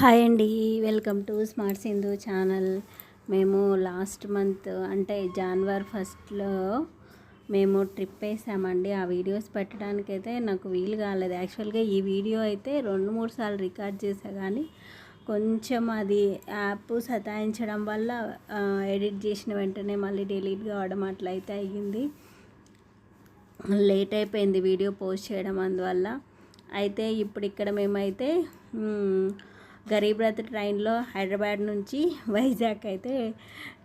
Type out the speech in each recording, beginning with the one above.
Hi అండి. Welcome to smart Sindhu channel. మేము last month అంటే జనవరి ఫస్ట్లో మేము ట్రిప్ వేసామండి. ఆ వీడియోస్ పెట్టడానికైతే నాకు వీలు కాలేదు. యాక్చువల్గా ఈ వీడియో అయితే రెండు మూడు సార్లు రికార్డ్ చేసా కానీ కొంచెం అది యాప్ సతాయించడం వల్ల ఎడిట్ చేసిన వెంటనే మళ్ళీ డిలీట్ కావడం అట్లా అయితే అయ్యింది. లేట్ అయిపోయింది వీడియో పోస్ట్ చేయడం అందువల్ల. అయితే ఇప్పుడు ఇక్కడ మేమైతే గరీబ్ రథ్ ట్రైన్లో హైదరాబాద్ నుంచి వైజాగ్ అయితే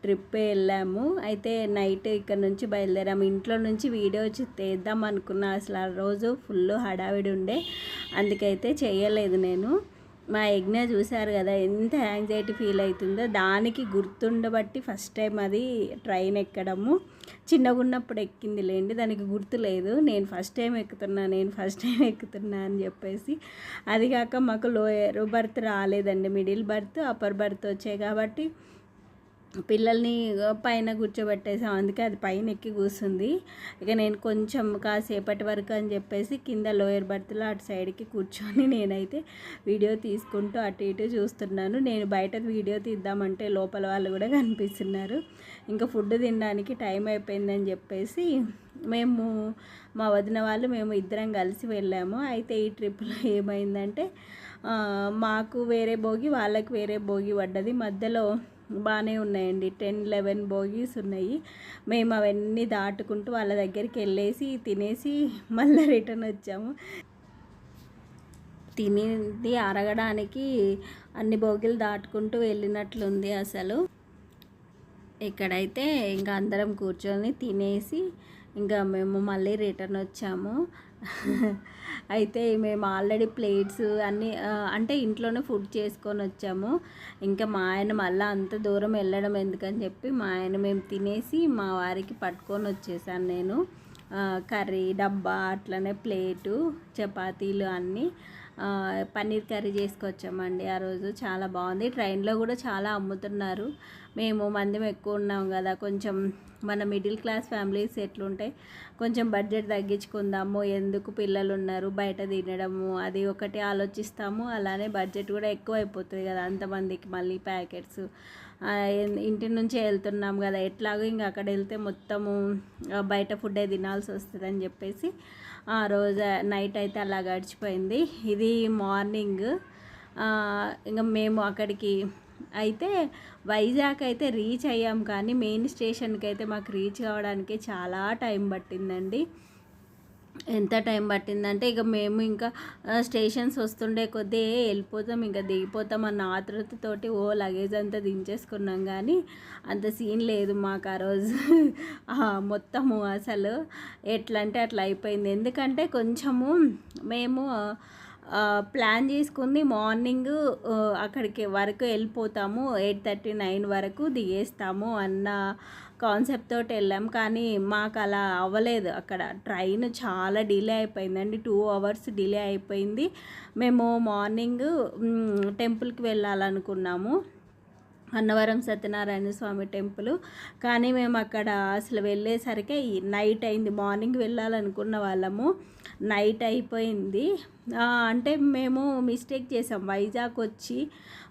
ట్రిప్ వెళ్ళాము. అయితే నైట్ ఇక్కడ నుంచి బయలుదేరాము. ఇంట్లో నుంచి వీడియో వచ్చి తీద్దాం అనుకున్నా. అసలు ఆ రోజు ఫుల్ హడావిడి ఉండే. అందుకైతే చేయలేదు నేను. మా యజ్ఞ చూశారు కదా ఎంత యాంగ్జైటీ ఫీల్ అవుతుందో. దానికి గుర్తుండబట్టి ఫస్ట్ టైం అది ట్రైన్ ఎక్కడము. చిన్నగా ఉన్నప్పుడు ఎక్కింది లేండి దానికి గుర్తు లేదు. నేను ఫస్ట్ టైం ఎక్కుతున్నా నేను ఫస్ట్ టైం ఎక్కుతున్నా అని చెప్పేసి. అది కాక మాకు లోయర్ బర్త్ రాలేదండి మిడిల్ బర్త్ అప్పర్ బర్త్ వచ్చాయి కాబట్టి పిల్లల్ని పైన కూర్చోబెట్టేసాం. అందుకే అది పైన ఎక్కి కూర్చుంది ఇక నేను కొంచెం కాసేపటి వరకు అని చెప్పేసి కింద లోయర్ బర్త్లో అటు సైడ్కి కూర్చొని నేనైతే వీడియో తీసుకుంటూ అటు ఇటు చూస్తున్నాను. నేను బయట వీడియో తీద్దామంటే లోపల వాళ్ళు కూడా కనిపిస్తున్నారు. ఇంకా ఫుడ్ తినడానికి టైం అయిపోయిందని చెప్పేసి మేము మా వదిన వాళ్ళు మేము ఇద్దరం కలిసి వెళ్ళాము. అయితే ఈ ట్రిప్లో ఏమైందంటే మాకు వేరే భోగి వాళ్ళకి వేరే భోగి పడ్డది. మధ్యలో బాగానే ఉన్నాయండి. టెన్ లెవెన్ బోగీస్ ఉన్నాయి. మేము అవన్నీ దాటుకుంటూ వాళ్ళ దగ్గరికి వెళ్ళేసి తినేసి మళ్ళీ రిటర్న్ వచ్చాము. తినేది అరగడానికి అన్ని బోగిలు దాటుకుంటూ వెళ్ళినట్లుంది అసలు. ఇక్కడైతే ఇంకా అందరం కూర్చొని తినేసి ఇంకా మేము మళ్ళీ రిటర్న్ వచ్చాము. అయితే మేము ఆల్రెడీ ప్లేట్స్ అన్నీ అంటే ఇంట్లోనే ఫుడ్ చేసుకొని వచ్చాము. ఇంకా మా ఆయన మళ్ళీ అంత దూరం వెళ్ళడం ఎందుకని చెప్పి మా ఆయన మేము తినేసి మా వారికి పట్టుకొని వచ్చేసాను నేను. కర్రీ డబ్బా అట్లనే ప్లేటు చపాతీలు అన్నీ పన్నీర్ కర్రీ చేసుకొచ్చామండి. ఆ రోజు చాలా బాగుంది. ట్రైన్లో కూడా చాలా అమ్ముతున్నారు. మేము మందం ఎక్కువ ఉన్నాం కదా కొంచెం మన మిడిల్ క్లాస్ ఫ్యామిలీస్ ఎట్లుంటాయి కొంచెం బడ్జెట్ తగ్గించుకుందాము ఎందుకు పిల్లలు ఉన్నారు బయట తినడము అది ఒకటి ఆలోచిస్తాము అలానే బడ్జెట్ కూడా ఎక్కువ అయిపోతుంది కదా అంతమందికి మళ్ళీ ప్యాకెట్స్. ఇంటి నుంచి వెళ్తున్నాం కదా ఎట్లాగో ఇంకా అక్కడ వెళ్తే మొత్తము బయట ఫుడ్డే తినాల్సి వస్తుంది అని చెప్పేసి ఆ రోజు నైట్ అయితే అలా గడిచిపోయింది. ఇది మార్నింగ్ ఇంకా మేము అక్కడికి అయితే వైజాగ్ అయితే రీచ్ అయ్యాం కానీ మెయిన్ స్టేషన్కి అయితే మాకు రీచ్ కావడానికి చాలా టైం పట్టిందండి. ఎంత టైం పట్టిందంటే ఇక మేము ఇంకా స్టేషన్స్ వస్తుండే కొద్దీ వెళ్ళిపోతాం ఇంకా దిగిపోతాం అన్న ఆతృతతోటి ఓ లగేజ్ అంతా దించేసుకున్నాం కానీ అంత సీన్ లేదు మాకు ఆ రోజు. మొత్తము అసలు ఎట్లా అంటే అట్లా అయిపోయింది. ఎందుకంటే కొంచెము మేము ప్లాన్ చేసుకుంది మార్నింగ్ అక్కడికి వరకు వెళ్ళిపోతాము. ఎయిట్ థర్టీ నైన్ వరకు దిగేస్తాము అన్న కాన్సెప్ట్ తోటి వెళ్ళాం. కానీ మాకు అలా అవ్వలేదు. అక్కడ ట్రైన్ చాలా డిలే అయిపోయిందండి. టూ అవర్స్ డిలే అయిపోయింది. మేము మార్నింగ్ టెంపుల్కి వెళ్ళాలనుకున్నాము. అన్నవరం సత్యనారాయణ స్వామి టెంపుల్. కానీ మేము అక్కడ అసలు వెళ్ళేసరికి నైట్ అయింది. మార్నింగ్ వెళ్ళాలనుకున్న వాళ్ళము. నైట్ అయిపోయింది. అంటే మేము మిస్టేక్ చేసాం. వైజాగ్ వచ్చి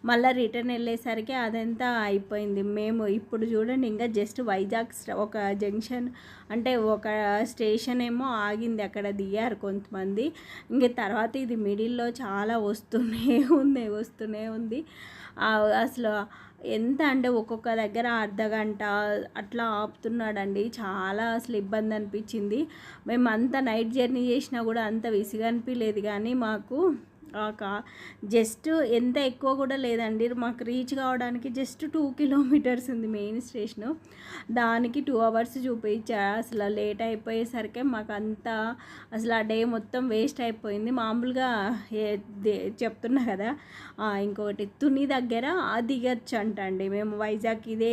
మళ్ళీ రిటర్న్ వెళ్ళేసరికి అదంతా అయిపోయింది. మేము ఇప్పుడు చూడండి ఇంకా జస్ట్ వైజాగ్ ఒక జంక్షన్ అంటే ఒక స్టేషన్ ఏమో ఆగింది అక్కడ దిగారు కొంతమంది. ఇంక తర్వాత ఇది మిడిల్లో చాలా వస్తూనే ఉంది వస్తూనే ఉంది. అసలు ఎంత అంటే ఒక్కొక్క దగ్గర అర్ధ గంట అట్లా ఆపుతున్నాడండి. చాలా అసలు ఇబ్బంది అనిపించింది. మేము అంత నైట్ జర్నీ చేసినా కూడా అంత విసిగా అనిపించలేదు కానీ మాకు కాక జస్ట్ ఎంత ఎక్కువ కూడా లేదండి. మాకు రీచ్ కావడానికి జస్ట్ టూ కిలోమీటర్స్ ఉంది మెయిన్ స్టేషను దానికి టూ అవర్స్ చూపించా. అసలు లేట్ అయిపోయేసరికి మాకు అంతా అసలు ఆ డే మొత్తం వేస్ట్ అయిపోయింది. మామూలుగా చెప్తున్నా కదా. ఇంకొకటి తుని దగ్గర దిగచ్చు అంటండి మేము వైజాగ్ ఇదే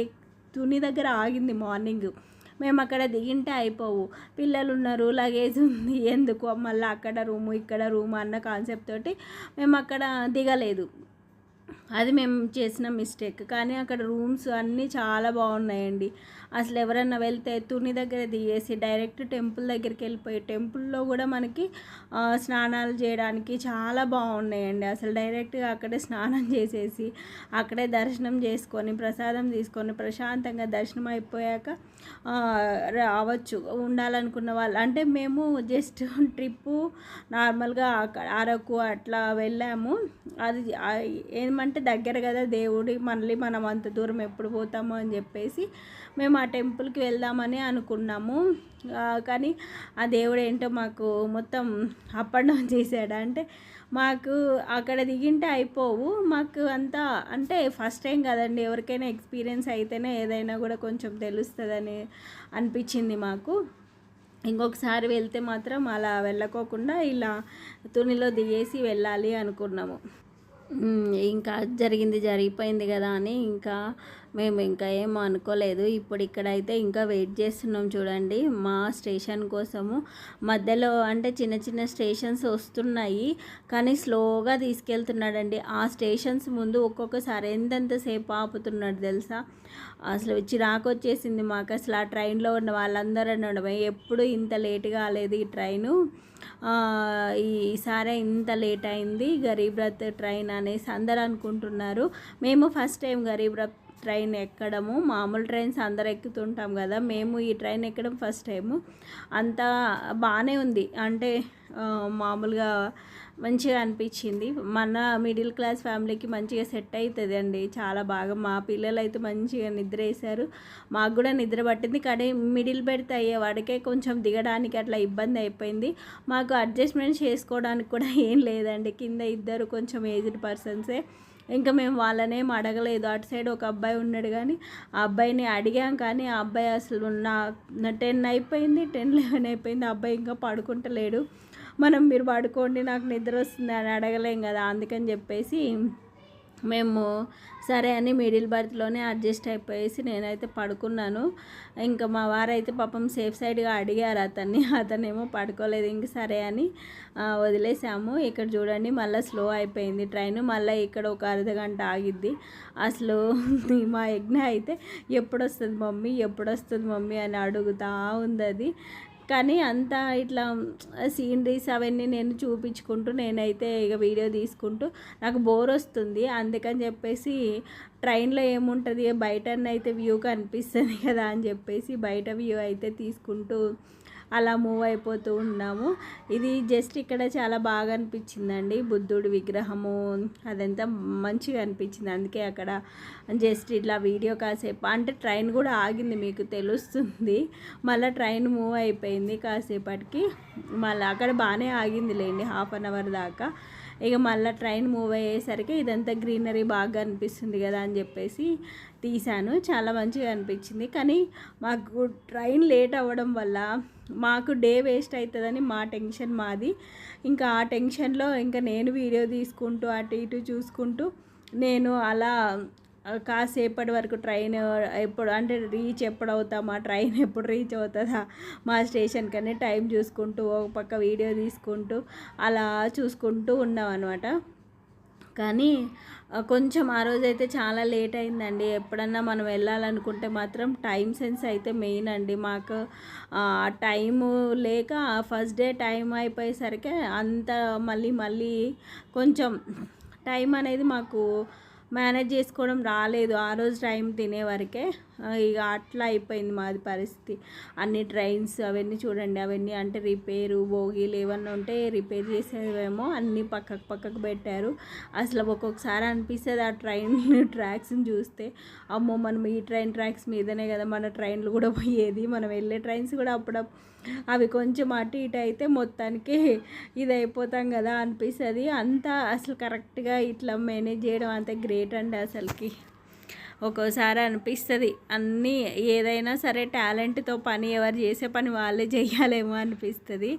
తుని దగ్గర ఆగింది మార్నింగ్ మేము అక్కడ దిగింటే అయిపోవు. పిల్లలు ఉన్నారు లగేజ్ ఉంది. ఎందుకు? మళ్ళీ అక్కడ రూము ఇక్కడ రూము అన్న కాన్సెప్ట్ తోటి మేము అక్కడ దిగలేదు. అది మేము చేసిన మిస్టేక్ కానీ అక్కడ రూమ్స్ అన్నీ చాలా బాగున్నాయండి. అసలు ఎవరన్నా వెళ్తే తుని దగ్గర దిగేసి డైరెక్ట్ టెంపుల్ దగ్గరికి వెళ్ళిపోయి టెంపుల్లో కూడా మనకి స్నానాలు చేయడానికి చాలా బాగున్నాయండి. అసలు డైరెక్ట్గా అక్కడే స్నానం చేసేసి అక్కడే దర్శనం చేసుకొని ప్రసాదం తీసుకొని ప్రశాంతంగా దర్శనం అయిపోయాక రావచ్చు. ఉండాలనుకున్న వాళ్ళు అంటే మేము జస్ట్ ట్రిప్పు నార్మల్గా అక్కడ అరకు అట్లా వెళ్ళాము. అది ఏమంటే దగ్గర కదా దేవుడి మళ్ళీ మనం అంత దూరం ఎప్పుడు పోతాము అని చెప్పేసి మేము ఆ టెంపుల్కి వెళ్దామని అనుకున్నాము. కానీ ఆ దేవుడు ఏంటో మాకు మొత్తం అప్ అండ్ డౌన్ చేశాడు. అంటే మాకు అక్కడ దిగింటే అయిపోవు. మాకు అంతా అంటే ఫస్ట్ టైం కదండి ఎవరికైనా ఎక్స్పీరియన్స్ అయితేనే ఏదైనా కూడా కొంచెం తెలుస్తుందని అనిపించింది మాకు. ఇంకొకసారి వెళ్తే మాత్రం అలా వెళ్ళకోకుండా ఇలా తునిలో దిగేసి వెళ్ళాలి అనుకున్నాము. ఇంకా జరిగింది జరిగిపోయింది కదా అని ఇంకా మేము ఇంకా ఏం అనుకోలేదు. ఇప్పుడు ఇక్కడైతే ఇంకా వెయిట్ చేస్తున్నాం చూడండి. మా స్టేషన్ కోసము. మధ్యలో అంటే చిన్న చిన్న స్టేషన్స్ వస్తున్నాయి. కానీ స్లోగా తీసుకెళ్తున్నాడండి. ఆ స్టేషన్స్ ముందు ఒక్కొక్కసారి ఎంతెంతసేపు ఆపుతున్నాడు తెలుసా? అసలు చిరాకు వచ్చేసింది మాకు. అసలు ఆ ట్రైన్లో ఉన్న వాళ్ళందరూ అనడం. ఎప్పుడు ఇంత లేట్ కాలేదు ఈ ట్రైను. ఆ, ఈసారి ఇంత లేట్ అయింది గరీబ్ రథ్ ట్రైన్ అనేసి అందరు అనుకుంటున్నారు. మేము first time Garib Rath train ఎక్కడము మామూలు ట్రైన్స్ అందరు ఎక్కుతుంటాం కదా మేము ఈ ట్రైన్ ఎక్కడం ఫస్ట్ టైము. అంతా బాగానే ఉంది. అంటే మామూలుగా మంచిగా అనిపించింది. మన మిడిల్ క్లాస్ ఫ్యామిలీకి మంచిగా సెట్ అవుతుంది అండి. చాలా బాగా మా పిల్లలు అయితే మంచిగా నిద్ర వేశారు మాకు కూడా నిద్ర పట్టింది. కానీ మిడిల్ బెడ్త్ అయ్యేవాడికే కొంచెం దిగడానికి అట్లా ఇబ్బంది అయిపోయింది. మాకు అడ్జస్ట్మెంట్ చేసుకోవడానికి కూడా ఏం లేదండి. కింద ఇద్దరు కొంచెం ఏజ్డ్ పర్సన్సే. ఇంకా మేము వాళ్ళనేం అడగలేదు. అటు సైడ్ ఒక అబ్బాయి ఉన్నాడు కానీ ఆ అబ్బాయిని అడిగాం కానీ ఆ అబ్బాయి అసలు నా టెన్ అయిపోయింది టెన్ లెవెన్ అయిపోయింది. ఆ అబ్బాయి ఇంకా పడుకుంటలేడు. మనం మీరు పడుకోండి నాకు నిద్ర వస్తుంది అని అడగలేం కదా అందుకని చెప్పేసి మేము సరే అని మిడిల్ బర్త్లోనే అడ్జస్ట్ అయిపోయేసి నేనైతే పడుకున్నాను. ఇంకా మా వారైతే పాపం సేఫ్ సైడ్గా అడిగారు అతన్ని. అతనేమో పడుకోలేదు ఇంక సరే అని వదిలేసాము. ఇక్కడ చూడండి మళ్ళీ స్లో అయిపోయింది ట్రైన్. మళ్ళీ ఇక్కడ ఒక అర్ధ గంట ఆగిద్ది. అసలు మా యజ్ఞ అయితే ఎప్పుడు వస్తుంది మమ్మీ? ఎప్పుడు వస్తుంది మమ్మీ అని అడుగుతా ఉంది అది. కానీ అంతా ఇట్లా సీనరీస్ అవన్నీ నేను చూపించుకుంటూ నేనైతే ఇక వీడియో తీసుకుంటూ నాకు బోర్ వస్తుంది. అందుకని చెప్పేసి ట్రైన్లో ఏముంటుంది? బయట అయితే వ్యూ కనిపిస్తుంది కదా అని చెప్పేసి బయట వ్యూ అయితే తీసుకుంటూ అలా మూవ్ అయిపోతూ ఉన్నాము. ఇది జస్ట్ ఇక్కడ చాలా బాగా అనిపించిందండి. బుద్ధుడు విగ్రహము అదంతా మంచిగా అనిపించింది. అందుకే అక్కడ జస్ట్ ఇట్లా వీడియో కాసేపు అంటే ట్రైన్ కూడా ఆగింది మీకు తెలుస్తుంది. మళ్ళీ ట్రైన్ మూవ్ అయిపోయింది కాసేపటికి. మళ్ళీ అక్కడ బాగానే ఆగింది లేండి హాఫ్ అన్ అవర్ దాకా. ఇక మళ్ళీ ట్రైన్ మూవ్ అయ్యేసరికి ఇదంతా గ్రీనరీ బాగా అనిపిస్తుంది కదా అని చెప్పేసి తీశాను. చాలా మంచిగా అనిపించింది. కానీ మాకు ట్రైన్ లేట్ అవ్వడం వల్ల మాకు డే వేస్ట్ అవుతుందని మా టెన్షన్ మాది. ఇంకా ఆ టెన్షన్లో ఇంకా నేను వీడియో తీసుకుంటూ అటు ఇటు చూసుకుంటూ నేను అలా కాసేపటి వరకు ట్రైన్ ఎప్పుడు అంటే రీచ్ ఎప్పుడు అవుతామా ట్రైన్ ఎప్పుడు రీచ్ అవుతుందా మా స్టేషన్ కనే టైం చూసుకుంటూ ఒక పక్క వీడియో తీసుకుంటూ అలా చూసుకుంటూ ఉన్నాం అనమాట కానీ కొంచెం ఆ రోజు అయితే చాలా లేట్ అయిందండి ఎప్పుడన్నా మనం వెళ్ళాలనుకుంటే మాత్రం టైం సెన్స్ అయితే మెయిన్ అండి. మాకు టైము లేక ఫస్ట్ డే టైం అయిపోయేసరికి అంత మళ్ళీ మళ్ళీ కొంచెం టైం అనేది మాకు మేనేజ్ చేసుకోవడం రాలేదు. ఆ రోజు టైం తినే వరకే. ఇక అట్లా అయిపోయింది మాది పరిస్థితి. అన్ని ట్రైన్స్ అవన్నీ చూడండి అవన్నీ అంటే రిపేరు బోగీలు ఏమన్నా ఉంటే రిపేర్ చేసేవేమో అన్నీ పక్కకు పక్కకు పెట్టారు. అసలు ఒక్కొక్కసారి అనిపిస్తుంది ఆ ట్రైన్ ట్రాక్స్ని చూస్తే. అమ్మో మనం ఈ ట్రైన్ ట్రాక్స్ మీదనే కదా మన ట్రైన్లు కూడా పోయేది. మనం వెళ్ళే ట్రైన్స్ కూడా అప్పుడప్పుడు అవి కొంచెం అటు ఇటు అయితే మొత్తానికి ఇది అయిపోతాం కదా అనిపిస్తుంది. అంతా అసలు కరెక్ట్గా ఇట్లా మేనేజ్ చేయడం అంత గ్రేట్ అండి అసలుకి. ఒక్కోసారి అనిపిస్తుంది. అన్నీ ఏదైనా సరే టాలెంట్తో పని ఎవరు చేసే పని వాళ్ళే చేయాలేమో అనిపిస్తుంది.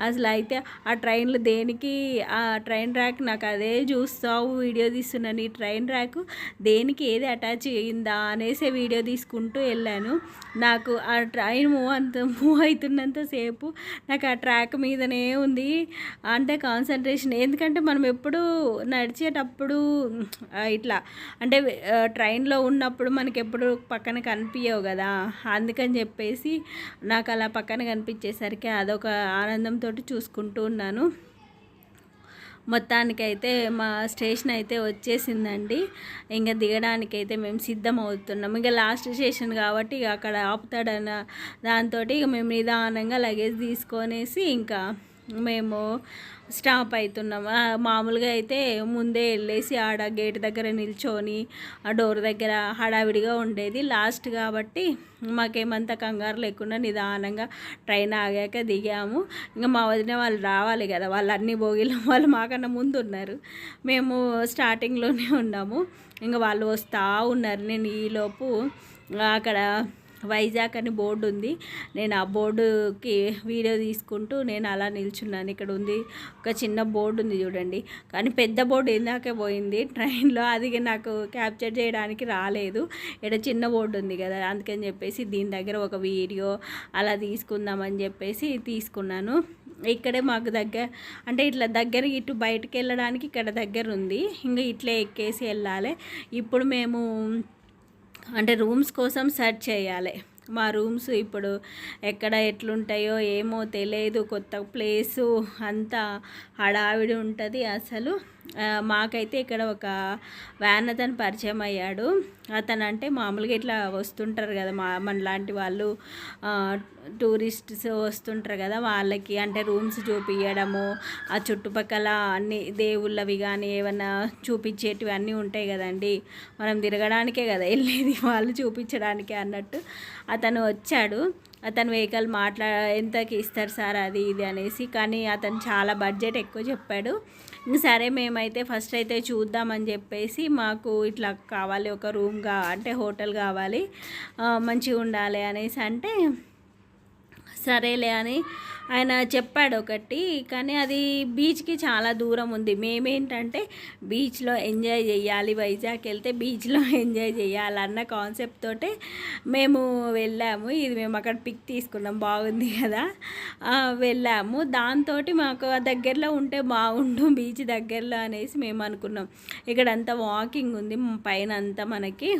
అసలు అయితే ఆ ట్రైన్లు దేనికి ఆ ట్రైన్ ర్యాక్ నాకు అదే చూస్తావు వీడియో తీస్తున్నాను ఈ ట్రైన్ ర్యాక్ దేనికి ఏది అటాచ్ అయ్యిందా? అనేసి వీడియో తీసుకుంటూ వెళ్ళాను. నాకు ఆ ట్రైన్ మూవ్ అంత మూవ్ అవుతున్నంతసేపు నాకు ఆ ట్రాక్ మీదనే ఉంది. అంటే కాన్సన్ట్రేషన్. ఎందుకంటే మనం ఎప్పుడు నడిచేటప్పుడు ఇట్లా అంటే ట్రైన్లో ఉన్నప్పుడు మనకి ఎప్పుడు పక్కన కనిపించవు కదా. అందుకని చెప్పేసి నాకు అలా పక్కన కనిపించేసరికి అదొక ఆనందంతో చూసుకుంటూ ఉన్నాను. మొత్తానికైతే మా స్టేషన్ అయితే వచ్చేసిందండి. ఇంకా దిగడానికైతే మేము సిద్ధం అవుతున్నాం. ఇంకా లాస్ట్ స్టేషన్ కాబట్టి ఇక అక్కడ ఆపుతాడన్న దాంతో ఇక మేము నిదానంగా లగేజ్ తీసుకొనేసి ఇంకా మేము స్టాప్ అవుతున్నాము మామూలుగా అయితే ముందే వెళ్ళేసి ఆడ గేట్ దగ్గర నిల్చొని ఆ డోర్ దగ్గర హడావిడిగా ఉండేది లాస్ట్ కాబట్టి మాకేమంత కంగారు లేకుండా నిదానంగా ట్రైన్ ఆగాక దిగాము. ఇంకా మా వదిన వాళ్ళు రావాలి కదా వాళ్ళు అన్ని భోగిలు వాళ్ళు మాకన్నా ముందు ఉన్నారు. మేము స్టార్టింగ్లోనే ఉన్నాము. ఇంకా వాళ్ళు వస్తూ ఉన్నారు. నేను ఈలోపు అక్కడ వైజాగ్ అని బోర్డు ఉంది. నేను ఆ బోర్డుకి వీడియో తీసుకుంటూ నేను అలా నిల్చున్నాను. ఇక్కడ ఉంది ఒక చిన్న బోర్డు ఉంది చూడండి. కానీ పెద్ద బోర్డు ఇందాకే పోయింది. ట్రైన్లో అది నాకు క్యాప్చర్ చేయడానికి రాలేదు. ఇక్కడ చిన్న బోర్డు ఉంది కదా అందుకని చెప్పేసి దీని దగ్గర ఒక వీడియో అలా తీసుకుందామని చెప్పేసి తీసుకున్నాను. ఇక్కడే మాకు దగ్గర అంటే ఇట్లా దగ్గర ఇటు బయటకు వెళ్ళడానికి ఇక్కడ దగ్గర ఉంది. ఇంకా ఇట్లే ఎక్కేసి వెళ్ళాలి. ఇప్పుడు మేము అంటే రూమ్స్ కోసం సెర్చ్ చేయాలి. మా రూమ్స్ ఇప్పుడు ఎక్కడ ఎట్లుంటాయో ఏమో తెలియదు. కొత్త ప్లేసు అంతా హడావిడి ఉంటుంది అసలు. మాకైతే ఇక్కడ ఒక వ్యాన్ అతను పరిచయం అయ్యాడు. అతను అంటే మామూలుగా ఇట్లా వస్తుంటారు కదా మా మన లాంటి వాళ్ళు టూరిస్ట్స్ వస్తుంటారు కదా వాళ్ళకి. అంటే రూమ్స్ చూపించడము ఆ చుట్టుపక్కల అన్ని దేవుళ్ళవి కానీ ఏమన్నా చూపించేటివి అన్నీ ఉంటాయి కదండి. మనం తిరగడానికే కదా వెళ్ళేది వాళ్ళు చూపించడానికే అన్నట్టు అతను వచ్చాడు. అతను వెహికల్ మాట్లా ఎంతకి ఇస్తారు సార్ అది ఇది అనేసి. కానీ అతను చాలా బడ్జెట్ ఎక్కువ చెప్పాడు. సరే మేమైతే ఫస్ట్ అయితే చూద్దామని చెప్పేసి మాకు ఇట్లా కావాలి ఒక రూమ్గా అంటే హోటల్ కావాలి మంచిగా ఉండాలి అనేసి అంటే సరేలే అని ఆయన చెప్పాడు ఒకటి. కానీ అది బీచ్కి చాలా దూరం ఉంది. మేమేంటంటే బీచ్లో ఎంజాయ్ చేయాలి. వైజాగ్ వెళ్తే బీచ్లో ఎంజాయ్ చేయాలి అన్న కాన్సెప్ట్ తోటే మేము వెళ్ళాము. ఇది మేము అక్కడ పిక్ తీసుకున్నాం. బాగుంది కదా. వెళ్ళాము. దాంతో మాకు దగ్గరలో ఉంటే బాగుండు. బీచ్ దగ్గరలో అనేసి మేము అనుకున్నాం. ఇక్కడ అంతా వాకింగ్ ఉంది. పైన అంతా మనకి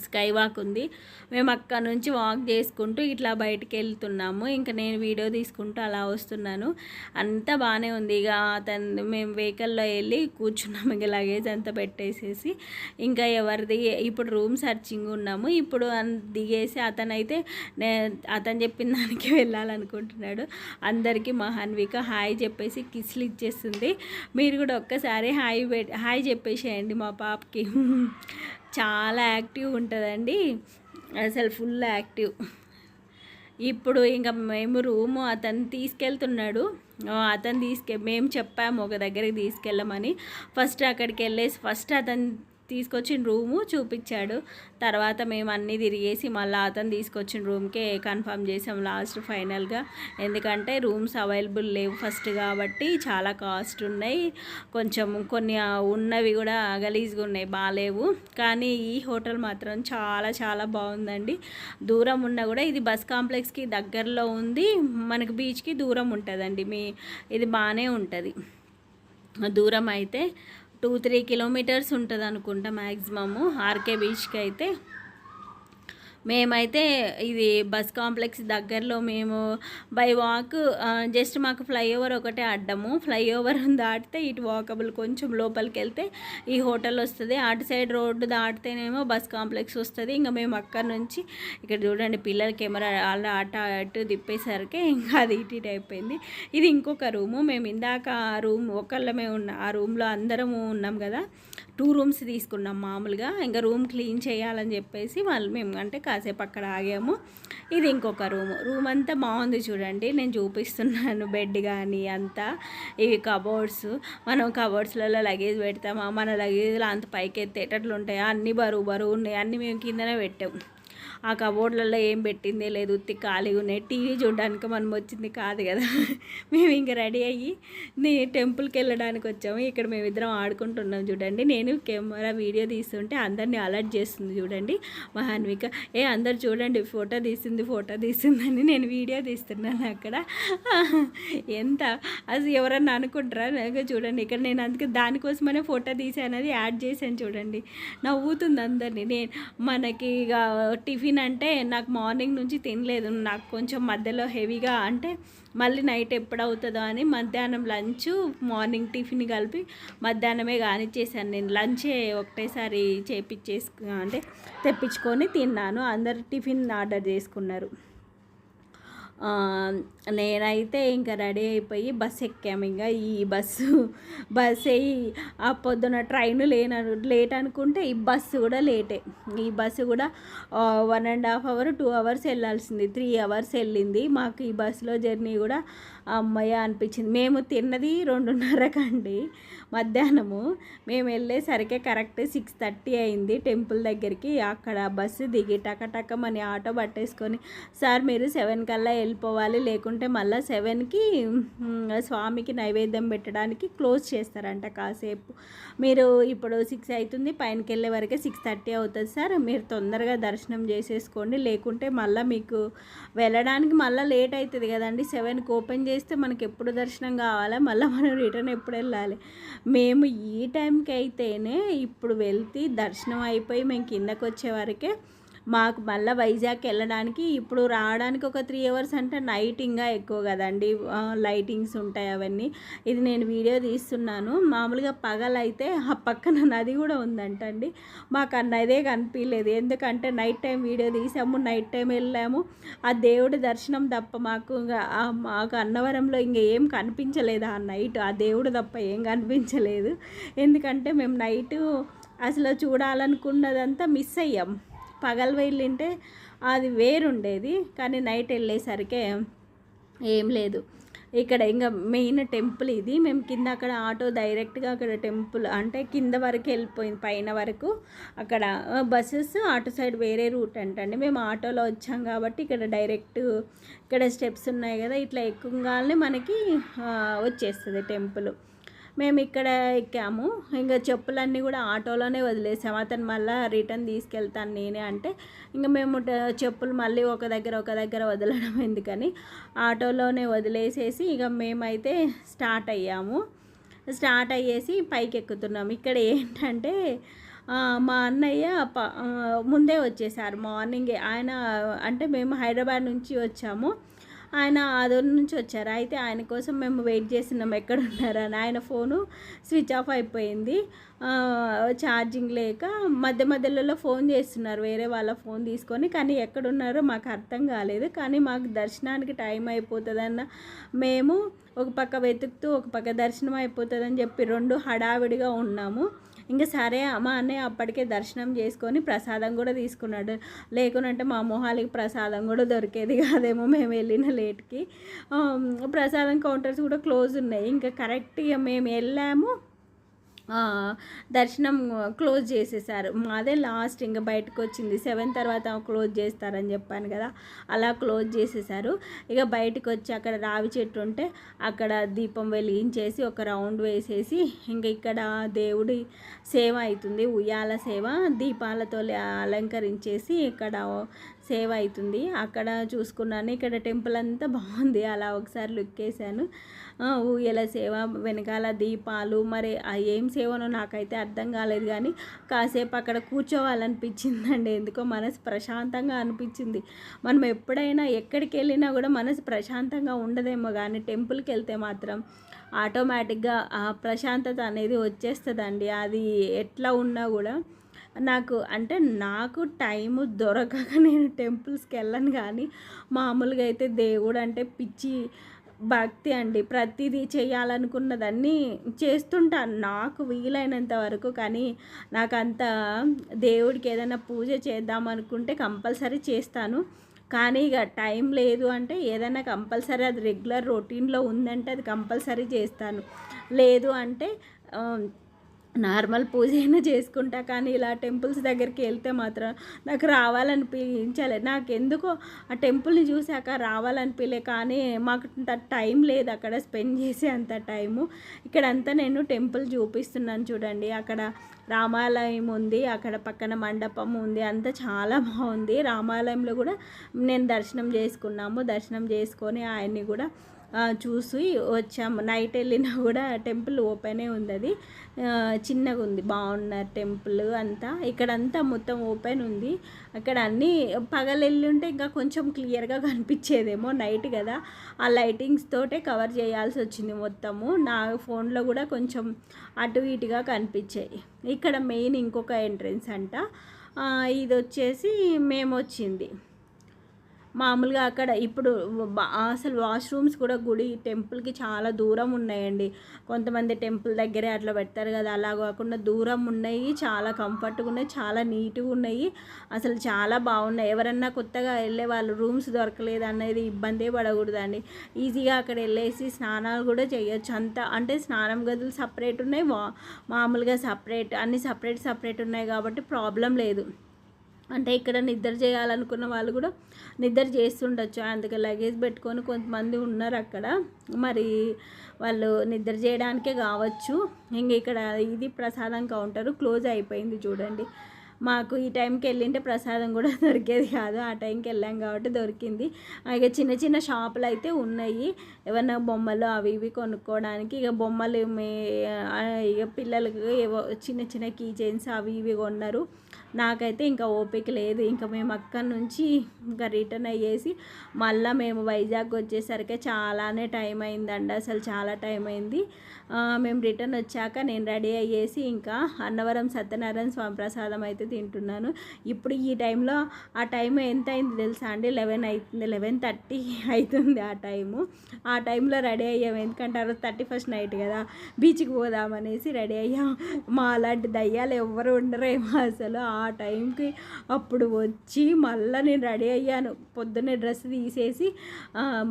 స్కై వాక్ ఉంది. మేము అక్కడ నుంచి వాక్ చేసుకుంటూ ఇట్లా బయటికి వెళ్తున్నాము. ఇంకా నేను వీడియో తీసుకుంటూ అలా వస్తున్నాను. అంతా బాగానే ఉంది. ఇక అతను మేము వెహికల్లో వెళ్ళి కూర్చున్నాము. ఇక లగేజ్ అంతా పెట్టేసేసి ఇంకా ఎవరిది ఇప్పుడు రూమ్ సర్చింగ్ ఉన్నాము. ఇప్పుడు దిగేసి అతనైతే నే అతను చెప్పిన దానికి వెళ్ళాలనుకుంటున్నాడు. అందరికీ మహాన్విక హాయ్ చెప్పేసి కిస్లు ఇచ్చేస్తుంది. మీరు కూడా ఒక్కసారి హాయ్ పె- హాయ్ చెప్పేసేయండి మా పాపకి. చాలా యాక్టివ్ ఉంటుందండి. అసలు ఫుల్ యాక్టివ్. ఇప్పుడు ఇంకా మేము రూము అతను తీసుకెళ్తున్నాడు. అతను తీసుకె మేము చెప్పాము ఒక దగ్గరికి తీసుకెళ్ళమని. ఫస్ట్ అక్కడికి వెళ్ళేసి ఫస్ట్ అతను తీసుకొచ్చిన రూము చూపించాడు. తర్వాత మేము అన్నీ తిరిగేసి మళ్ళీ అతను తీసుకొచ్చిన రూమ్కే కన్ఫర్మ్ చేసాం లాస్ట్ ఫైనల్గా. ఎందుకంటే రూమ్స్ అవైలబుల్ లేవు ఫస్ట్ కాబట్టి చాలా కాస్ట్ ఉన్నాయి. కొంచెం కొన్ని ఉన్నవి కూడా గలీజ్గా ఉన్నాయి బాగాలేవు. కానీ ఈ హోటల్ మాత్రం చాలా చాలా బాగుందండి. దూరం ఉన్నా కూడా ఇది బస్ కాంప్లెక్స్కి దగ్గరలో ఉంది. మనకి బీచ్కి దూరం ఉంటుందండి. మీ ఇది బాగానే ఉంటుంది. దూరం అయితే టూ త్రీ కిలోమీటర్స్ ఉంటుంది అనుకుంటా మ్యాక్సిమము ఆర్కే బీచ్కి అయితే మేమైతే ఇది బస్ కాంప్లెక్స్ దగ్గరలో మేము బై వాక్ జస్ట్ మాకు ఫ్లైఓవర్ ఒకటే అడ్డము. ఫ్లైఓవర్ దాటితే ఇటు వాకబుల్ కొంచెం లోపలికి వెళ్తే ఈ హోటల్ వస్తుంది. అటు సైడ్ రోడ్డు దాటితేనేమో బస్ కాంప్లెక్స్ వస్తుంది. ఇంకా మేము అక్కడ నుంచి ఇక్కడ చూడండి పిల్లల కెమెరా అలా అటు అటు తిప్పేసరికి ఇంకా అది ఇటు ఇటు అయిపోయింది. ఇది ఇంకొక రూము. మేము ఇందాక ఆ రూమ్ ఒకళ్ళమే ఉన్న ఆ రూమ్లో అందరము ఉన్నాం కదా. టూ రూమ్స్ తీసుకున్నాం మామూలుగా. ఇంకా రూమ్ క్లీన్ చేయాలని చెప్పేసి వాళ్ళు మేము అంటే కాసేపు అక్కడ ఆగాము. ఇది ఇంకొక రూమ్. రూమ్ అంతా బాగుంది చూడండి. నేను చూపిస్తున్నాను బెడ్ కానీ అంతా. ఇవి కబోర్డ్స్. మనం కబోర్డ్స్లలో లగేజ్ పెడతామా? మన లగేజ్లో అంత పైకి ఎత్తేటట్లు ఉంటాయా అన్నీ బరువు బరువు ఉన్నాయి. అన్నీ మేము కిందనే పెట్టాము ఆ కబోర్డ్లలో ఏం పెట్టిందే లేదు. ఉత్తి ఖాళీగా ఉన్నాయి. టీవీ చూడడానికి మనం వచ్చింది కాదు కదా. మేము ఇంకా రెడీ అయ్యి నీ టెంపుల్కి వెళ్ళడానికి వచ్చాము. ఇక్కడ మేమిద్దరం ఆడుకుంటున్నాం చూడండి. నేను కెమెరా వీడియో తీస్తుంటే అందరినీ అలర్ట్ చేస్తుంది చూడండి. మహాన్విక ఏ అందరు చూడండి ఫోటో తీసింది ఫోటో తీసిందని నేను వీడియో తీస్తున్నాను అక్కడ. ఎంత? అది ఎవరన్నా అనుకుంటారా? చూడండి. ఇక్కడ నేను అందుకే దానికోసమనే ఫోటో తీసానది యాడ్ చేశాను చూడండి. నవ్వుతుంది అందరినీ. నేను మనకి ఇక టిఫిన్ అంటే నాకు మార్నింగ్ నుంచి తినలేదు. నాకు కొంచెం మధ్యలో హెవీగా అంటే మళ్ళీ నైట్ ఎప్పుడు అవుతుందో అని మధ్యాహ్నం లంచ్ మార్నింగ్ టిఫిన్ కలిపి మధ్యాహ్నమే కానిచ్చేసాను. నేను లంచే ఒకటేసారి చేపించేసు అంటే తెప్పించుకొని తిన్నాను. అందరు టిఫిన్ ఆర్డర్ చేసుకున్నారు. నేనైతే ఇంకా రెడీ అయిపోయి బస్ ఎక్కాము. ఇంకా ఈ బస్సు బస్ అయ్యి ఆ పొద్దున ట్రైన్ లేన లేట్ అనుకుంటే ఈ బస్సు కూడా లేటే. ఈ బస్సు కూడా one and half hour two hours వెళ్ళాల్సింది. త్రీ అవర్స్ వెళ్ళింది. మాకు ఈ బస్సులో జర్నీ కూడా అమ్మయ్య అనిపించింది. మేము తిన్నది రెండున్నరకండి మధ్యాహ్నము. మేము వెళ్ళేసరికి కరెక్ట్ సిక్స్ థర్టీ అయింది టెంపుల్ దగ్గరికి. అక్కడ బస్సు దిగి టక మని ఆటో పట్టేసుకొని సార్ మీరు సెవెన్ కల్లా వెళ్ళిపోవాలి. లేకుంటే మళ్ళీ సెవెన్కి స్వామికి నైవేద్యం పెట్టడానికి క్లోజ్ చేస్తారంట కాసేపు. మీరు ఇప్పుడు సిక్స్ అవుతుంది పైనకి వెళ్ళే వరకే సిక్స్ థర్టీ అవుతుంది సార్. మీరు తొందరగా దర్శనం చేసేసుకోండి. లేకుంటే మళ్ళీ మీకు వెళ్ళడానికి మళ్ళీ లేట్ అవుతుంది కదండి. సెవెన్కి ఓపెన్ చేస్తే మనకి ఎప్పుడు దర్శనం కావాలా? మళ్ళీ మనం రిటర్న్ ఎప్పుడు వెళ్ళాలి? మేము ఈ టైంకి అయితేనే ఇప్పుడు వెళ్తే దర్శనం అయిపోయి మేము కిందకు వచ్చే వరకే మాకు మళ్ళీ వైజాగ్ వెళ్ళడానికి ఇప్పుడు రావడానికి ఒక త్రీ అవర్స్ అంటే నైట్ ఇంకా ఎక్కువ కదండి. లైటింగ్స్ ఉంటాయి అవన్నీ. ఇది నేను వీడియో తీస్తున్నాను. మామూలుగా పగలైతే ఆ పక్కన నది కూడా ఉందంటండి. మాకు ఆ నదే కనిపించలేదు. ఎందుకంటే నైట్ టైం వీడియో తీసాము నైట్ టైం వెళ్ళాము. ఆ దేవుడి దర్శనం తప్ప మాకు ఇంకా మాకు అన్నవరంలో ఇంకా ఏం కనిపించలేదు ఆ నైట్. ఆ దేవుడు తప్ప ఏం కనిపించలేదు. ఎందుకంటే మేము నైట్ అసలు చూడాలనుకున్నదంతా మిస్ అయ్యాం. పగలు వెళ్ళింటే అది వేరుండేది కానీ నైట్ వెళ్ళేసరికే ఏం లేదు. ఇక్కడ ఇంకా మెయిన్ టెంపుల్ ఇది. మేము కింద అక్కడ ఆటో డైరెక్ట్గా అక్కడ టెంపుల్ అంటే కింద వరకు వెళ్ళిపోయింది పైన వరకు. అక్కడ బస్సెస్ అటు సైడ్ వేరే రూట్ అంటండి. మేము ఆటోలో వచ్చాం కాబట్టి ఇక్కడ డైరెక్ట్ ఇక్కడ స్టెప్స్ ఉన్నాయి కదా ఇట్లా ఎక్కువగానే మనకి వచ్చేస్తుంది టెంపుల్. మేము ఇక్కడ ఎక్కాము. ఇంకా చెప్పులన్నీ కూడా ఆటోలోనే వదిలేసాము. అతను మళ్ళీ రిటర్న్ తీసుకెళ్తాను నేనే అంటే ఇంకా మేము చెప్పులు మళ్ళీ ఒక దగ్గర ఒక దగ్గర వదలడం ఎందుకని ఆటోలోనే వదిలేసేసి ఇక మేమైతే స్టార్ట్ అయ్యాము. స్టార్ట్ అయ్యేసి పైకి ఎక్కుతున్నాం. ఇక్కడ ఏంటంటే మా అన్నయ్య ప ముందే వచ్చేసారు మార్నింగే. ఆయన అంటే మేము హైదరాబాద్ నుంచి వచ్చాము. ఆయన ఆదోర్ నుంచి వచ్చారు. అయితే ఆయన కోసం మేము వెయిట్ చేస్తున్నాం ఎక్కడ ఉన్నారని ఆయన ఫోను స్విచ్ ఆఫ్ అయిపోయింది. ఛార్జింగ్ లేక మధ్య మధ్యలో ఫోన్ చేస్తున్నారు. వేరే వాళ్ళ ఫోన్ తీసుకొని కానీ ఎక్కడున్నారో మాకు అర్థం కాలేదు. కానీ మాకు దర్శనానికి టైం అయిపోతుందన్న మేము ఒక పక్క వెతుకుతూ ఒక పక్క దర్శనం అయిపోతుందని చెప్పి రెండు హడావిడిగా ఉన్నాము. ఇంకా సరే మా అన్నయ్య అప్పటికే దర్శనం చేసుకొని ప్రసాదం కూడా తీసుకున్నాడు. లేకునంటే మా మొహాలకి ప్రసాదం కూడా దొరికేది కాదేమో మేము వెళ్ళిన లేట్కి. ప్రసాదం కౌంటర్స్ కూడా క్లోజ్ ఉన్నాయి. ఇంకా కరెక్ట్గా మేము వెళ్ళాము. దర్శనం క్లోజ్ చేసేసారు. మాదే లాస్ట్ ఇంకా బయటకు వచ్చింది సెవెన్ తర్వాత క్లోజ్ చేస్తారని చెప్పాను కదా అలా క్లోజ్ చేసేసారు. ఇక బయటకు వచ్చి అక్కడ రావి చెట్టు ఉంటే అక్కడ దీపం వెలిగించేసి ఒక రౌండ్ వేసేసి ఇంకా ఇక్కడ దేవుడి సేవ అవుతుంది ఉయ్యాల సేవ దీపాలతో అలంకరించేసి ఇక్కడ సేవ్ అవుతుంది అక్కడ చూసుకున్నాను. ఇక్కడ టెంపుల్ అంతా బాగుంది. అలా ఒకసారి లుక్ వేసాను ఊయల సేవ వెనకాల దీపాలు మరి ఏం సేవనో నాకైతే అర్థం కాలేదు కానీ కాసేపు అక్కడ కూర్చోవాలనిపించిందండి. ఎందుకో మనసు ప్రశాంతంగా అనిపించింది. మనం ఎప్పుడైనా ఎక్కడికి వెళ్ళినా కూడా మనసు ప్రశాంతంగా ఉండదేమో కానీ టెంపుల్కి వెళ్తే మాత్రం ఆటోమేటిక్గా ఆ ప్రశాంతత అనేది వచ్చేస్తుందండి. అది ఎట్లా ఉన్నా కూడా నాకు అంటే నాకు టైం దొరకక నేను టెంపుల్స్కి వెళ్ళను కానీ మామూలుగా అయితే దేవుడు అంటే పిచ్చి భక్తి అండి. ప్రతిదీ చేయాలనుకున్నదన్నీ చేస్తుంటాను. నాకు వీలైనంత వరకు కానీ నాకు అంత దేవుడికి ఏదైనా పూజ చేద్దాం అనుకుంటే కంపల్సరీ చేస్తాను. కానీ ఇక టైం లేదు అంటే ఏదైనా కంపల్సరీ అది రెగ్యులర్ రొటీన్లో ఉందంటే అది కంపల్సరీ చేస్తాను. లేదు అంటే నార్మల్ పూజ అయినా చేసుకుంటా కానీ ఇలా టెంపుల్స్ దగ్గరికి వెళ్తే మాత్రం నాకు రావాలనిపించాలి. నాకు ఎందుకో ఆ టెంపుల్ని చూశాక రావాలనిపించలే కానీ మాకు అంత టైం లేదు అక్కడ స్పెండ్ చేసే అంత టైము. ఇక్కడంతా నేను టెంపుల్ చూపిస్తున్నాను చూడండి. అక్కడ రామాలయం ఉంది అక్కడ పక్కన మండపం ఉంది అంతా చాలా బాగుంది. రామాలయంలో కూడా నేను దర్శనం చేసుకున్నాము. దర్శనం చేసుకొని ఆయన్ని కూడా చూసి వచ్చాము. నైట్ వెళ్ళినా కూడా టెంపుల్ ఓపెనే ఉంది అది చిన్నగా ఉంది. బాగున్నారు టెంపుల్ అంతా. ఇక్కడంతా మొత్తం ఓపెన్ ఉంది. అక్కడ అన్నీ పగలు ఉంటే ఇంకా కొంచెం క్లియర్గా కనిపించేదేమో నైట్ కదా. ఆ లైటింగ్స్ తోటే కవర్ చేయాల్సి వచ్చింది మొత్తము. నా ఫోన్లో కూడా కొంచెం అటు ఇటుగా కనిపించాయి. ఇక్కడ మెయిన్ ఇంకొక ఎంట్రన్స్ అంట. ఇది వచ్చేసి మేము వచ్చింది మామూలుగా అక్కడ ఇప్పుడు అసలు వాష్రూమ్స్ కూడా గుడి టెంపుల్కి చాలా దూరం ఉన్నాయండి. కొంతమంది టెంపుల్ దగ్గరే అట్లా పెడతారు కదా అలా కాకుండా దూరం ఉన్నాయి చాలా కంఫర్ట్గా ఉన్నాయి చాలా నీట్గా ఉన్నాయి. అసలు చాలా బాగున్నాయి. ఎవరన్నా కొత్తగా వెళ్ళే వాళ్ళు రూమ్స్ దొరకలేదు అనేది ఇబ్బందే పడకూడదండి. ఈజీగా అక్కడ వెళ్ళేసి స్నానాలు కూడా చేయొచ్చు. అంత అంటే స్నానం గదులు సపరేట్ ఉన్నాయి వా మామూలుగా సపరేట్ అన్ని సపరేట్ సపరేట్ ఉన్నాయి కాబట్టి ప్రాబ్లం లేదు. అంటే ఇక్కడ నిద్ర చేయాలనుకున్న వాళ్ళు కూడా నిద్ర చేస్తుండొచ్చు. అందుకే లగేజ్ పెట్టుకొని కొంతమంది ఉన్నారు అక్కడ. మరి వాళ్ళు నిద్ర చేయడానికే కావచ్చు. ఇంక ఇక్కడ ఇది ప్రసాదం కౌంటర్ క్లోజ్ అయిపోయింది చూడండి. మాకు ఈ టైంకి వెళ్ళింటే ప్రసాదం కూడా దొరికేది కాదు. ఆ టైంకి వెళ్ళాం కాబట్టి దొరికింది. ఇక చిన్న చిన్న షాపులు అయితే ఉన్నాయి. ఏమన్నా బొమ్మలు అవి ఇవి కొనుక్కోవడానికి. ఇక బొమ్మలు మే ఇక పిల్లలకు ఏవో చిన్న చిన్న కీ చైన్స్ అవి ఇవి కొన్నారు. నాకైతే ఇంకా ఓపిక లేదు. ఇంకా మేము అక్కడి నుంచి ఇంకా రిటర్న్ అయ్యేసి మళ్ళీ మేము వైజాగ్ వచ్చేసరికి చాలానే టైం అయిందండి. అసలు చాలా టైం అయింది. మేము రిటర్న్ వచ్చాక నేను రెడీ అయ్యేసి ఇంకా అన్నవరం సత్యనారాయణ స్వామి ప్రసాదం అయితే తింటున్నాను. ఇప్పుడు ఈ టైంలో ఆ టైం ఎంత అయింది తెలుసా అండి? లెవెన్ అవుతుంది లెవెన్ థర్టీ అవుతుంది ఆ టైము. ఆ టైంలో రెడీ అయ్యాము ఎందుకంటే ఆ రోజు థర్టీ ఫస్ట్ నైట్ కదా. బీచ్కి పోదామనేసి రెడీ అయ్యాం. మా అలాంటి దయ్యాలు ఎవరు ఉండరేమో అసలు. ఆ టైంకి అప్పుడు వచ్చి మళ్ళీ నేను రెడీ అయ్యాను. పొద్దున్నే డ్రెస్ తీసేసి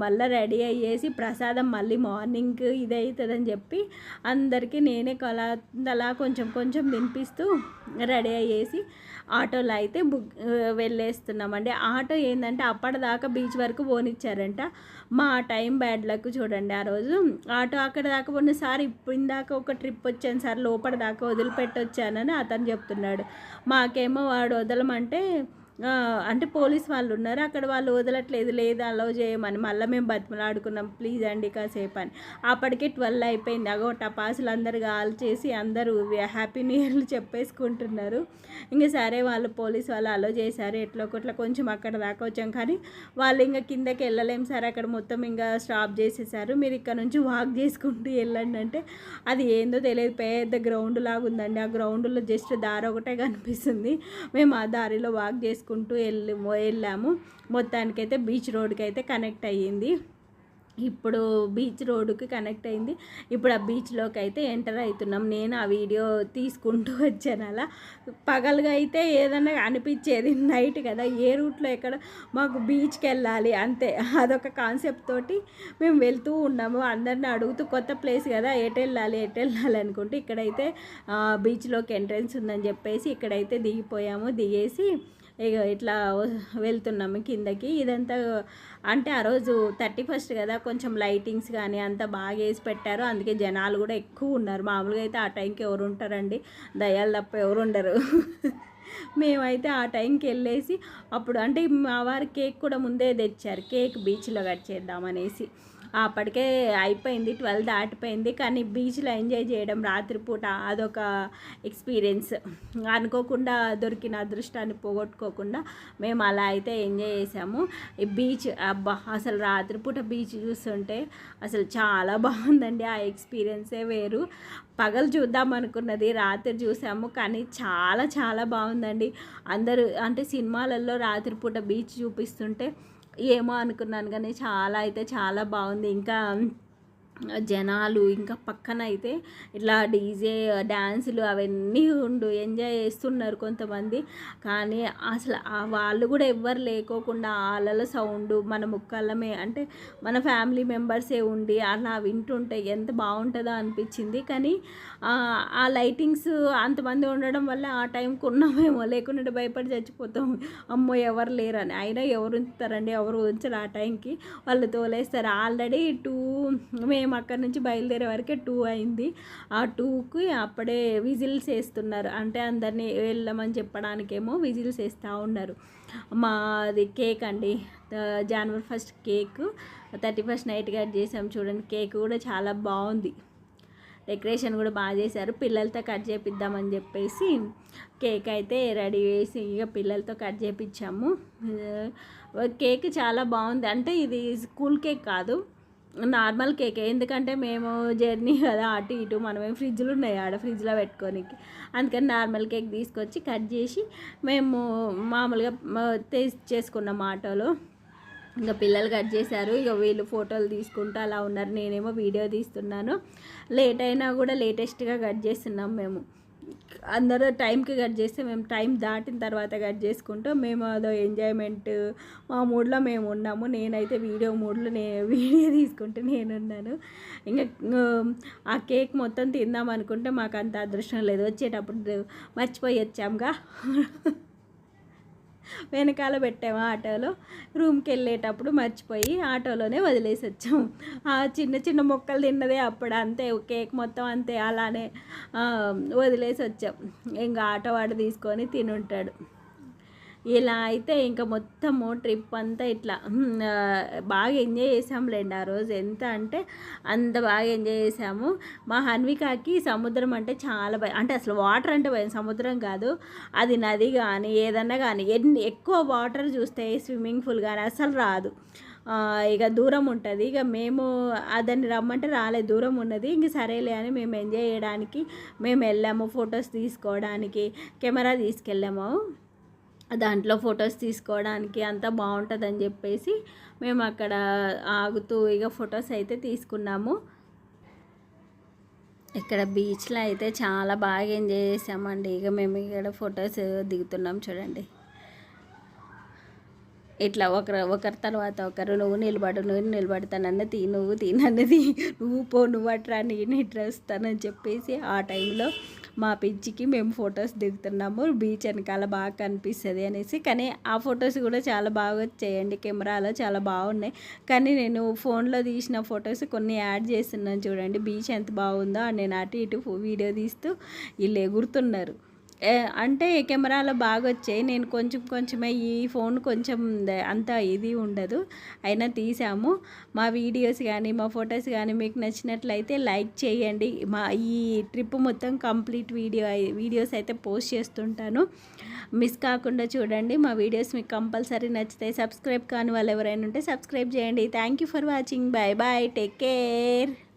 మళ్ళీ రెడీ అయ్యేసి ప్రసాదం మళ్ళీ మార్నింగ్ ఇది అవుతుందని చెప్పి అందరికీ నేనే కలా అలా కొంచెం కొంచెం తినిపిస్తూ రెడీ అయ్యేసి ఆటోలో అయితే బుక్ వెళ్ళేస్తున్నామండి. ఆటో ఏంటంటే అప్పటిదాకా బీచ్ వరకు పోనిచ్చారంట. మా టైం బ్యాడ్ లక్ చూడండి ఆ రోజు. ఆటో అక్కడ దాకా పోయిన సార్ ఇప్పుడు ఇందాక ఒక ట్రిప్ వచ్చాను సార్ లోపల దాకా వదిలిపెట్టొచ్చానని అతను చెప్తున్నాడు. మాకేమో వాడు వదలమంటే అంటే పోలీస్ వాళ్ళు ఉన్నారు. అక్కడ వాళ్ళు వదలట్లేదు. లేదు అలౌ చేయమని మళ్ళీ మేము బతిమలాడుకున్నాం. ప్లీజ్ అండి కాసేపు అని. అప్పటికే ట్వెల్వ్ అయిపోయింది. అగో టపాసులు అందరు కాల్ చేసి అందరూ హ్యాపీ న్యూ ఇయర్లు చెప్పేసుకుంటున్నారు. ఇంకా సరే వాళ్ళు పోలీస్ వాళ్ళు అలో చేశారు. ఎట్లా ఒకట్లా కొంచెం అక్కడ దాకా వచ్చాం. కానీ వాళ్ళు ఇంకా కిందకి వెళ్ళలేం సార్. అక్కడ మొత్తం ఇంకా స్టాప్ చేసేసారు. మీరు ఇక్కడ నుంచి వాక్ చేసుకుంటూ వెళ్ళండి అంటే అది ఏందో తెలియదు. పెద్ద గ్రౌండ్ లాగా ఉందండి ఆ గ్రౌండ్లో జస్ట్ దారి ఒకటే కనిపిస్తుంది. మేము ఆ దారిలో వాక్ చేసుకుంటాం వెళ్ళి వెళ్ళాము. మొత్తానికైతే బీచ్ రోడ్కి అయితే కనెక్ట్ అయ్యింది. ఇప్పుడు బీచ్ రోడ్డుకి కనెక్ట్ అయింది ఇప్పుడు ఆ బీచ్లోకి అయితే ఎంటర్ అవుతున్నాం నేను ఆ వీడియో తీసుకుంటూ వచ్చాను అలా. పగలుగా అయితే ఏదన్నా అనిపించేది నైట్ కదా. ఏ రూట్లో ఎక్కడ మాకు బీచ్కి వెళ్ళాలి అంతే. అదొక కాన్సెప్ట్ తోటి మేము వెళ్తూ ఉన్నాము. అందరిని అడుగుతూ కొత్త ప్లేస్ కదా. ఎటు వెళ్ళాలి ఎటు వెళ్ళాలి అనుకుంటే ఇక్కడైతే బీచ్లోకి ఎంట్రన్స్ ఉందని చెప్పేసి ఇక్కడైతే దిగిపోయాము. దిగేసి ఇక ఇట్లా వెళ్తున్నాము కిందకి. ఇదంతా అంటే ఆ రోజు థర్టీ ఫస్ట్ కదా కొంచెం లైటింగ్స్ కానీ అంతా బాగా వేసి పెట్టారు. అందుకే జనాలు కూడా ఎక్కువ ఉన్నారు. మామూలుగా అయితే ఆ టైంకి ఎవరు ఉంటారండి? దయాలు తప్ప ఎవరు ఉండరు. మేమైతే ఆ టైంకి వెళ్ళేసి అప్పుడు అంటే మా వారి కేక్ కూడా ముందే తెచ్చారు. కేక్ బీచ్లో కట్ చేద్దామనేసి అప్పటికే అయిపోయింది ట్వెల్వ్ దాటిపోయింది. కానీ బీచ్లో ఎంజాయ్ చేయడం రాత్రిపూట అదొక ఎక్స్పీరియన్స్. అనుకోకుండా దొరికిన అదృష్టాన్ని పోగొట్టుకోకుండా మేము అలా అయితే ఎంజాయ్ చేసాము. ఈ బీచ్ అబ్బా అసలు రాత్రిపూట బీచ్ చూస్తుంటే అసలు చాలా బాగుందండి. ఆ ఎక్స్పీరియన్సే వేరు. పగలు చూద్దాం అనుకున్నది రాత్రి చూసాము. కానీ చాలా చాలా బాగుందండి. అందరూ అంటే సినిమాలలో రాత్రిపూట బీచ్ చూపిస్తుంటే ఏమో అనుకున్నాను కానీ చాలా అయితే చాలా బాగుంది. ఇంకా జనాలు ఇంకా పక్కన అయితే ఇట్లా డీజే డ్యాన్సులు అవన్నీ ఉండు ఎంజాయ్ చేస్తున్నారు కొంతమంది. కానీ అసలు వాళ్ళు కూడా ఎవ్వరు లేకోకుండా వాళ్ళ సౌండ్ మన ముక్కలమే అంటే మన ఫ్యామిలీ మెంబర్సే ఉండి అలా వింటుంటే ఎంత బాగుంటుందో అనిపించింది. కానీ ఆ లైటింగ్స్ అంతమంది ఉండడం వల్ల ఆ టైంకి ఉన్నామేమో లేకుంటే భయపడి చచ్చిపోతాం అమ్మో ఎవరు లేరని. అయినా ఎవరు ఉంచుతారండి? ఎవరు ఉంచరు ఆ టైంకి? వాళ్ళు తోలేస్తారు. ఆల్రెడీ టూ మేము మేము అక్కడి నుంచి బయలుదేరే వరకే టూ అయింది. ఆ టూకి అప్పుడే విజిల్స్ వేస్తున్నారు. అంటే అందరినీ వెళ్ళమని చెప్పడానికేమో విజిల్స్ వేస్తూ ఉన్నారు. మాది కేక్ అండి. జనవరి first cake. Thirty first night cut చేసాం చూడండి. కేక్ కూడా చాలా బాగుంది. డెకరేషన్ కూడా బాగా చేశారు. పిల్లలతో కట్ చేపిద్దామని చెప్పేసి కేక్ అయితే రెడీ చేసి ఇక పిల్లలతో కట్ చేపించాము కేక్ చాలా బాగుంది. అంటే ఇది స్కూల్ కేక్ కాదు. Normal cake. ఎందుకంటే మేము జర్నీ కదా అటు ఇటు మనమేం ఫ్రిడ్జ్లు ఉన్నాయి ఆడ ఫ్రిడ్జ్లో పెట్టుకోనికి. అందుకని నార్మల్ కేక్ తీసుకొచ్చి కట్ చేసి మేము మామూలుగా చేసుకున్నాం ఆటోలో. ఇంకా పిల్లలు కట్ చేశారు. ఇక వీళ్ళు ఫోటోలు తీసుకుంటూ అలా ఉన్నారు. నేనేమో వీడియో తీస్తున్నాను. లేట్ అయినా కూడా లేటెస్ట్గా కట్ చేస్తున్నాం మేము. అందరూ టైంకి కట్ చేస్తే మేము టైం దాటిన తర్వాత కట్ చేసుకుంటాం. మేము అదో ఎంజాయ్మెంట్ మా మూడ్లో మేము ఉన్నాము. నేనైతే వీడియో మూడ్లో నే వీడియో తీసుకుంటే నేనున్నాను. ఇంకా ఆ కేక్ మొత్తం తిందాం అనుకుంటే మాకు అంత అదృష్టం లేదు. వచ్చేటప్పుడు మర్చిపోయి వచ్చాముగా వెనకాల పెట్టాము ఆటోలో. రూమ్కి వెళ్ళేటప్పుడు మర్చిపోయి ఆటోలోనే వదిలేసి వచ్చాము ఆ చిన్న చిన్న మొక్కలు తిన్నదే అప్పుడు అంతే కేక్ మొత్తం అంతే అలానే వదిలేసి వచ్చాం. ఇంకా ఆటో వాడు తీసుకొని తినుంటాడు. ఇలా అయితే ఇంకా మొత్తము ట్రిప్ అంతా ఇట్లా బాగా ఎంజాయ్ చేసాంలేండి ఆ రోజు. ఎంత అంటే అంత బాగా ఎంజాయ్ చేసాము. మా హన్వికాకి సముద్రం అంటే చాలా భయం. అంటే అసలు వాటర్ అంటే భయం. సముద్రం కాదు అది నది కానీ ఏదన్నా కానీ ఎన్ని ఎక్కువ వాటర్ చూస్తే స్విమ్మింగ్ పూల్ కానీ అసలు రాదు. ఇక దూరం ఉంటుంది. ఇక మేము అదని రమ్మంటే రాలేదు. దూరం ఉన్నది. ఇంక సరేలే అని మేము ఎంజాయ్ చేయడానికి మేము వెళ్ళాము. ఫొటోస్ తీసుకోవడానికి కెమెరా తీసుకెళ్ళాము. దాంట్లో ఫొటోస్ తీసుకోవడానికి అంతా బాగుంటుందని చెప్పేసి మేము అక్కడ ఆగుతూ ఇక ఫొటోస్ అయితే తీసుకున్నాము. ఇక్కడ బీచ్లో అయితే చాలా బాగా ఎంజాయ్ చేసామండి. ఇక మేము ఇక్కడ ఫొటోస్ దిగుతున్నాం చూడండి. ఇట్లా ఒకరు ఒకరి తర్వాత ఒకరు నువ్వు నిలబడు నువ్వు నిలబడతానన్నది నువ్వు తినన్నది నువ్వు పో నువ్వు అట్రా నేను ఇట్లా వస్తానని చెప్పేసి ఆ టైంలో మా పిచ్చికి మేము ఫొటోస్ దిగుతున్నాము. బీచ్ వెనకాల బాగా కనిపిస్తుంది అనేసి. కానీ ఆ ఫొటోస్ కూడా చాలా బాగా వచ్చాయండి. కెమెరాలో చాలా బాగున్నాయి. కానీ నేను ఫోన్లో తీసిన ఫొటోస్ కొన్ని యాడ్ చేస్తున్నాను చూడండి. బీచ్ ఎంత బాగుందో. నేను అటు ఇటు వీడియో తీస్తూ వీళ్ళు ఎగురుతున్నారు. అంటే కెమెరాలో బాగా వచ్చాయి నేను కొంచెం కొంచెమే ఈ ఫోన్ కొంచెం అంత ఇది ఉండదు. అయినా తీసాము. మా వీడియోస్ కానీ మా ఫొటోస్ కానీ మీకు నచ్చినట్లయితే లైక్ చేయండి. మా ఈ ట్రిప్ మొత్తం కంప్లీట్ వీడియో వీడియోస్ అయితే పోస్ట్ చేస్తుంటాను. మిస్ కాకుండా చూడండి. మా వీడియోస్ మీకు కంపల్సరీ నచ్చితే సబ్స్క్రైబ్ కాని వాళ్ళు ఎవరైనా ఉంటే సబ్స్క్రైబ్ చేయండి. Thank you for watching. Bye bye. Take care.